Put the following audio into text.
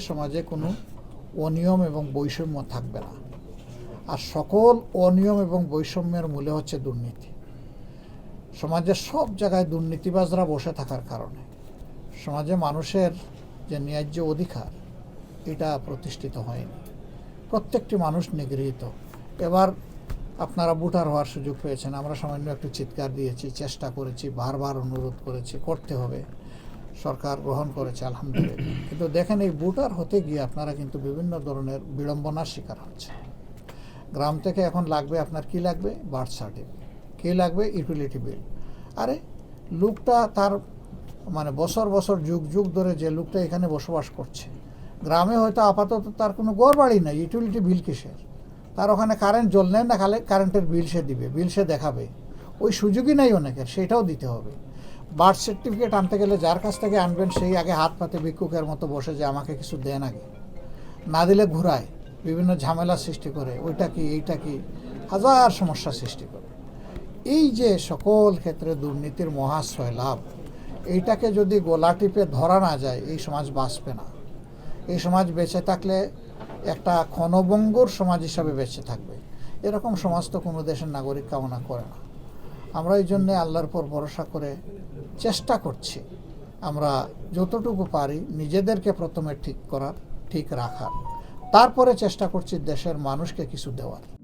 সমাজে কোনো অনিয়ম এবং বৈষম্য থাকবে না। আর সকল অনিয়ম এবং বৈষম্যের মূলে হচ্ছে দুর্নীতি। সমাজের সব জায়গায় দুর্নীতিবাজরা বসে থাকার কারণে। সমাজে মানুষের যে ন্যায্য অধিকার, এটা প্রতিষ্ঠিত হয়নি। প্রত্যেকটি মানুষ নিগৃহীত। এবার আপনারা ভোটার হওয়ার সুযোগ পেয়েছেন। আমরা সামান্য একটু চিৎকার দিয়েছি, চেষ্টা করেছি, বারবার অনুরোধ করেছি, করতে হবে। সরকার গ্রহণ করেছে, আলহামদুলিল্লাহ। কিন্তু দেখেন এই ভোটার হতে গিয়ে আপনারা কিন্তু বিভিন্ন ধরনের বিড়ম্বনার শিকার হচ্ছে গ্রাম থেকে এখন লাগবে আপনার কি লাগবে? Birth certificate. কী লাগবে? Utility bill. আরে, লোকটা তার মানে বছর বছর যুগ যুগ ধরে যে লোকটা এখানে বসবাস করছে। গ্রামে হয়তো আপাতত তার কোনো গড় বাড়ি নাই। ইউটিলিটি বিল কিসের? তার ওখানে কারেন্ট জ্বললে না খালে কারেন্টের বিল সে দিবে, বিল সে দেখাবে। ওই সুযোগই নাই অনেকের সেটাও দিতে হবে। বার্থ সার্টিফিকেট আনতে গেলে যার কাছ থেকে আনবেন, সেই আগে হাত পাতে ভিক্ষুকের মতো বসে যে আমাকে কিছু দেন আগে। না দিলে ঘুরায়, বিভিন্ন ঝামেলা সৃষ্টি করে, ওইটা কি, এইটা কি, হাজার সমস্যা সৃষ্টি করে। এই যে সকল ক্ষেত্রে দুর্নীতির মহাশ্রয় লাভ, এইটাকে যদি গোলা টিপে ধরা না যায়, এই সমাজ বাঁচবে না। এই সমাজ বেঁচে থাকলে একটা ক্ষণভঙ্গুর সমাজ হিসাবে বেঁচে থাকবে। এরকম সমাজ তো কোনো দেশের নাগরিক কামনা করে না। আমরা এই জন্যে আল্লাহর পর ভরসা করে চেষ্টা করছি আমরা যতটুকু পারি নিজেদেরকে প্রথমে ঠিক করার, ঠিক রাখার। তারপরে চেষ্টা করছি দেশের মানুষকে কিছু দেওয়ার।